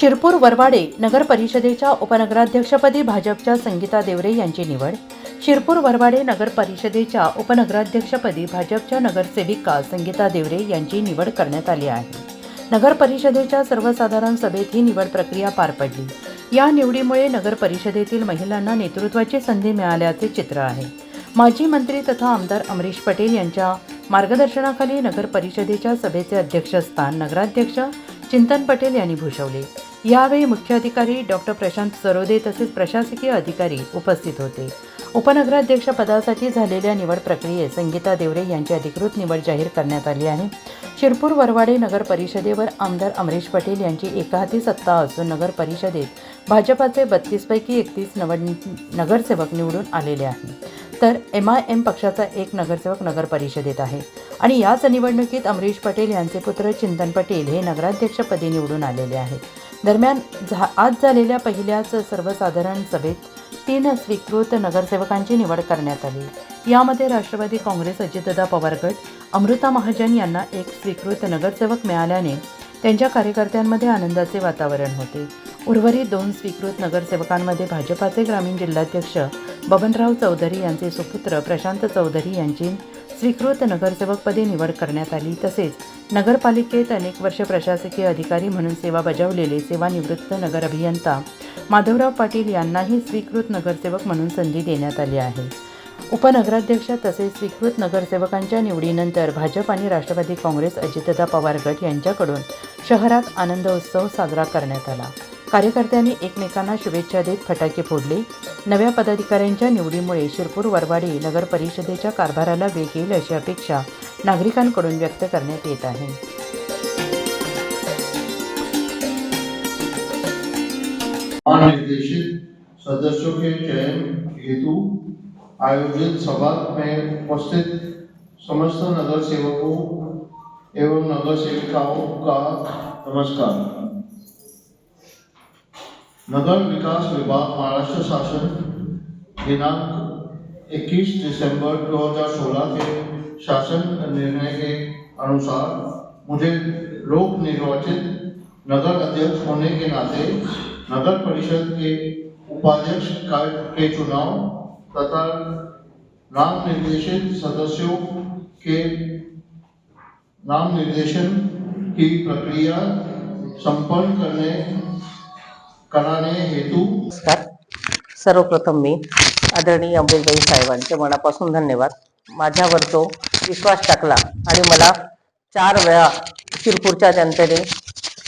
शिरपूर वरवाडे नगर परिषदेच्या उपनगराध्यक्षपदी भाजपच्या संगीता देवरे यांची निवड. शिरपूर वरवाडे नगर परिषदेच्या उपनगराध्यक्षपदी भाजपच्या नगरसेविका संगीता देवरे यांची निवड करण्यात आली आहे. नगर परिषदेच्या सर्वसाधारण सभेत ही निवड प्रक्रिया पार पडली. या निवडीमुळे नगर परिषदेतील महिलांना नेतृत्वाची संधी मिळाल्याचे चित्र आहे. माजी मंत्री तथा आमदार अमरीश पटेल यांच्या मार्गदर्शनाखाली नगर परिषदेच्या सभेचे अध्यक्षस्थान नगराध्यक्ष चिंतन पटेल यांनी भूषवले. यावेळी मुख्य अधिकारी डॉक्टर प्रशांत सरोदे तसेच प्रशासकीय अधिकारी उपस्थित होते. उपनगराध्यक्ष पदासाठी झालेल्या निवड प्रक्रियेत संगीता देवरे यांची अधिकृत निवड जाहीर करण्यात आली आहे. शिरपूर वरवाडे नगर परिषदेवर आमदार अमरीश पटेल यांची एकाहाती सत्ता असून नगर परिषदेत भाजपाचे बत्तीसपैकी एकतीस नवड नगरसेवक निवडून आलेले आहेत तर एम आय एम पक्षाचा एक नगरसेवक नगर परिषदेत आहे. आणि याच निवडणुकीत अमरीश पटेल यांचे पुत्र चिंतन पटेल हे नगराध्यक्षपदी निवडून आलेले आहेत. दरम्यान झा आज झालेल्या पहिल्याच सर्वसाधारण सभेत तीन स्वीकृत नगरसेवकांची निवड करण्यात आली. यामध्ये राष्ट्रवादी काँग्रेस अजितदा पवार गट अमृता महाजन यांना एक स्वीकृत नगरसेवक मिळाल्याने त्यांच्या कार्यकर्त्यांमध्ये आनंदाचे वातावरण होते. उर्वरित दोन स्वीकृत नगरसेवकांमध्ये भाजपाचे ग्रामीण जिल्हाध्यक्ष बबनराव चौधरी यांचे सुपुत्र प्रशांत चौधरी यांची स्वीकृत नगरसेवकपदी निवड करण्यात आली तसेच नगरपालिकेत अनेक वर्ष प्रशासकीय अधिकारी म्हणून सेवा बजावलेले सेवानिवृत्त नगर अभियंता माधवराव पाटील यांनाही स्वीकृत नगरसेवक म्हणून संधी देण्यात आली आहे. उपनगराध्यक्ष तसेच स्वीकृत नगरसेवकांच्या निवडीनंतर भाजप आणि राष्ट्रवादी काँग्रेस अजितदा पवार गट यांच्याकडून शहरात आनंद उत्सव साजरा करण्यात आला. कार्यकर्त्यांनी एकमेकांना शुभेच्छा देत फटाके फोडले. नव्या पदाधिकाऱ्यांच्या निवडीमुळे शिरपूर वरवाडी नगर परिषदेच्या कारभाराला वेग येईल अशी अपेक्षा नागरिकांकडून व्यक्त करण्यात येत आहे. सदस्यों के चयन हेतु आयोजित सभा में उपस्थित समस्त नगर सेवकों एवं नगर सेविकाओं का नमस्कार। नगर विकास विभाग महाराष्ट्र शासन दिनांक 21 दिसंबर 2016 के शासन निर्णय के अनुसार मुझे लोक निर्वाचित नगर अध्यक्ष होने के नाते नगर परिषद के उपाध्यक्ष का के चुनाव तथा नाम निर्देशित सदस्यों के नाम निर्देशन की प्रक्रिया संपन्न करने कराने हेतु सर्वप्रथम मी आदरणीय अंबेजबाई साहेबांचे मनापासून धन्यवाद. माझ्यावर तो विश्वास टाकला. आणि मला चार वेळा शिरपूरच्या जनतेने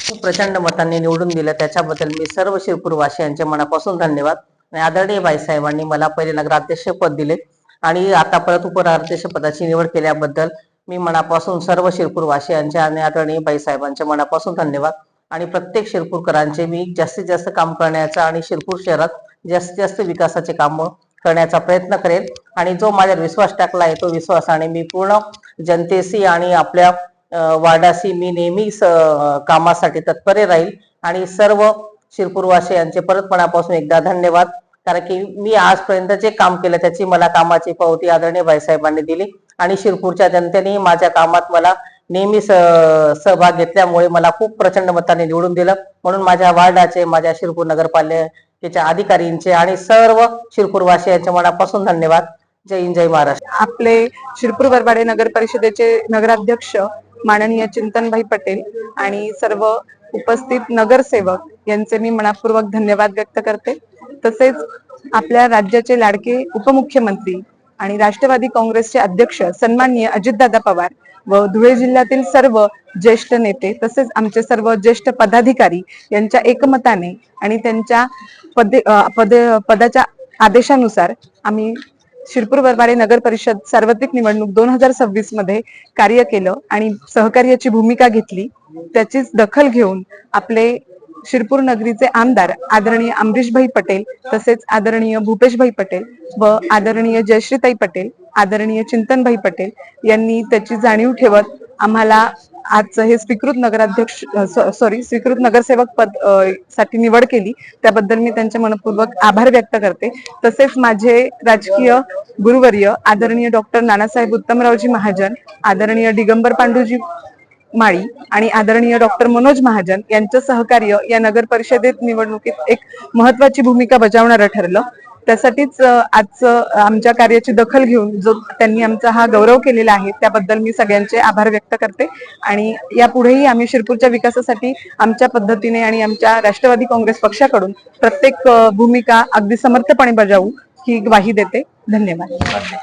खूप प्रचंड मतांनी निवडून दिलं. त्याच्याबद्दल मी सर्व शिरपूरवासियांचे मनापासून धन्यवाद. आणि आदरणीय बाईसाहेबांनी मला पहिले नगराध्यक्ष पद दिले. आणि आता परत उपनगराध्यक्ष पदाची निवड केल्याबद्दल मी मनापासून सर्व शिरपूरवासियांचे आणि आदरणीय बाईसाहेबांचे मनापासून धन्यवाद. आणि प्रत्येक शिरपूरकरांचे मी जास्तीत जास्त काम करण्याचा आणि शिरपूर शहरात जास्तीत जास्त विकासाचे कामं करण्याचा प्रयत्न करेल. आणि जो माझ्यावर विश्वास टाकला आहे तो विश्वासाने मी पूर्ण जनतेशी आणि आपल्या वार्डाशी मी नेहमी कामासाठी तत्पर राहील. आणि सर्व शिरपूरवासी यांचे परत मनापासून एकदा धन्यवाद. कारण की मी आजपर्यंत जे काम केलं त्याची मला कामाची पावती आदरणीय भाईसाहेबांनी दिली. आणि शिरपूरच्या जनतेने माझ्या कामात मला नेहमी सहभाग घेतल्यामुळे मला खूप प्रचंड मताने निवडून दिलं. म्हणून माझ्या वार्डाचे माझ्या शिरपूर नगरपालिकेच्या अधिकारींचे आणि सर्व शिरपूरवासियांच्या मनापासून धन्यवाद. जय हिंद जय महाराष्ट्र. आपले शिरपूर वरवाडे नगर परिषदेचे नगराध्यक्ष माननीय चिंतनभाई पटेल आणि सर्व उपस्थित नगरसेवक यांचे मी मनापूर्वक धन्यवाद व्यक्त करते. तसेच आपल्या राज्याचे लाडके उपमुख्यमंत्री आणि राष्ट्रवादी काँग्रेसचे अध्यक्ष सन्माननीय अजितदादा पवार व धुळे जिल्ह्यातील सर्व ज्येष्ठ नेते तसेच आमचे सर्व ज्येष्ठ पदाधिकारी यांच्या एकमताने आणि त्यांच्या पदे पदे पद पदाच्या आदेशानुसार आम्ही शिरपूर वरबाडे नगर परिषद सार्वत्रिक निवडणूक दोन हजार सव्वीसमध्ये कार्य केलं आणि सहकार्याची भूमिका घेतली. त्याचीच दखल घेऊन आपले शिरपूर नगरीचे आमदार आदरणीय अमरीशभाई पटेल तसेच आदरणीय भूपेशभाई पटेल व आदरणीय जयश्रीताई पटेल आदरणीय चिंतनभाई पटेल यांनी त्याची जाणीव ठेवत आम्हाला आजचं हे स्वीकृत नगराध्यक्ष सॉरी स्वीकृत नगरसेवक पदसाठी निवड केली. त्याबद्दल मी त्यांचे मनपूर्वक आभार व्यक्त करते. तसेच माझे राजकीय गुरुवर्य आदरणीय डॉक्टर नानासाहेब उत्तमरावजी महाजन आदरणीय दिगंबर पांडूजी माळी आणि आदरणीय डॉक्टर मनोज महाजन यांचं सहकार्य या नगर परिषदेत निवडणुकीत एक महत्वाची भूमिका बजावणारं ठरलं. त्यासाठीच आजचं आमच्या कार्याची दखल घेऊन जो त्यांनी आमचा हा गौरव केलेला आहे त्याबद्दल मी सगळ्यांचे आभार व्यक्त करते. आणि यापुढेही आम्ही शिरपूरच्या विकासासाठी आमच्या पद्धतीने आणि आमच्या राष्ट्रवादी काँग्रेस पक्षाकडून प्रत्येक भूमिका अगदी समर्थपणे बजावू ही ग्वाही देते. धन्यवाद.